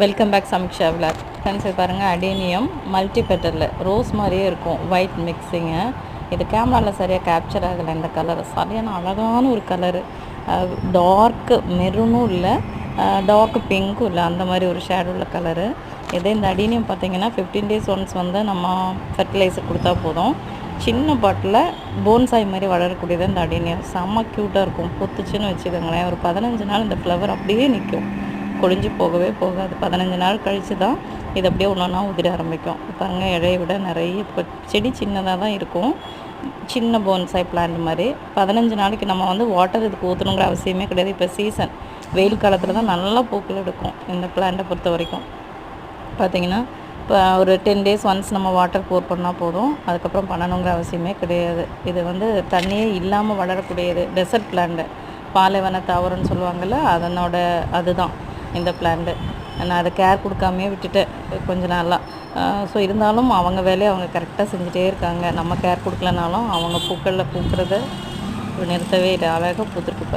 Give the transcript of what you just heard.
Welcome back Sameeksha vlog friends இது பாருங்கள் அடேனியம் multi பெட்டலில் rose மாதிரியே இருக்கும். ஒயிட் மிக்ஸிங்கு இது கேமராவில் சரியாக கேப்சர் ஆகலை. இந்த கலர் சரியான அழகான ஒரு கலரு டார்க்கு மெரூனும் இல்லை. டார்க் பிங்க்கும் இல்லை. அந்த மாதிரி ஒரு ஷேடு உள்ள கலரு இதே இந்த அடேனியம் பார்த்தீங்கன்னா ஃபிஃப்டீன் டேஸ் ஒன்ஸ் வந்து நம்ம ஃபர்டிலைசர் கொடுத்தா போதும். சின்ன பாட்டில் போன்சாய் மாதிரி வளரக்கூடியது இந்த அடேனியம். செம்ம க்யூட்டாக இருக்கும். பொத்துச்சுன்னு வச்சுக்கோங்களேன். ஒரு பதினஞ்சு நாள் இந்த ஃப்ளவர் அப்படியே நிற்கும் கொழிஞ்சு போகவே போகாது. பதினஞ்சு நாள் கழித்து தான் இது அப்படியே ஒன்று ஒன்றா உதிர ஆரம்பிக்கும். பாருங்க இழையை விட நிறைய இப்போ செடி சின்னதாக தான் இருக்கும். சின்ன போன்சாய் பிளான்ட் மாதிரி. பதினஞ்சு நாளைக்கு நம்ம வந்து வாட்டர் இதுக்கு ஊற்றணுங்கிற அவசியமே கிடையாது. இப்போ சீசன் வெயில் காலத்தில் தான் நல்லா பூக்கள் எடுக்கும் இந்த பிளான்ட்டை பொறுத்த வரைக்கும். பார்த்தீங்கன்னா இப்போ ஒரு டென் டேஸ் ஒன்ஸ் நம்ம வாட்டர் போர் பண்ணால் போதும். அதுக்கப்புறம் பண்ணணுங்கிற அவசியமே கிடையாது. இது வந்து தண்ணியே இல்லாமல் வளரக்கூடியது. டெசர்ட் பிளான்ட்டு பாலைவன தாவரம்னு சொல்லுவாங்கள்ல அதனோட அதுதான். இந்த பிளான்ட்டு நான் அதை கேர் கொடுக்காமையே விட்டுட்டேன் கொஞ்ச நாளாக ஸோ இருந்தாலும் அவங்க வேலையை அவங்க கரெக்டாக செஞ்சுட்டே இருக்காங்க. நம்ம கேர் கொடுக்கலனாலும் அவங்க பூக்களில் பூக்கிறத நிறுத்தவே இல்லை அழகாக பூத்துருக்கு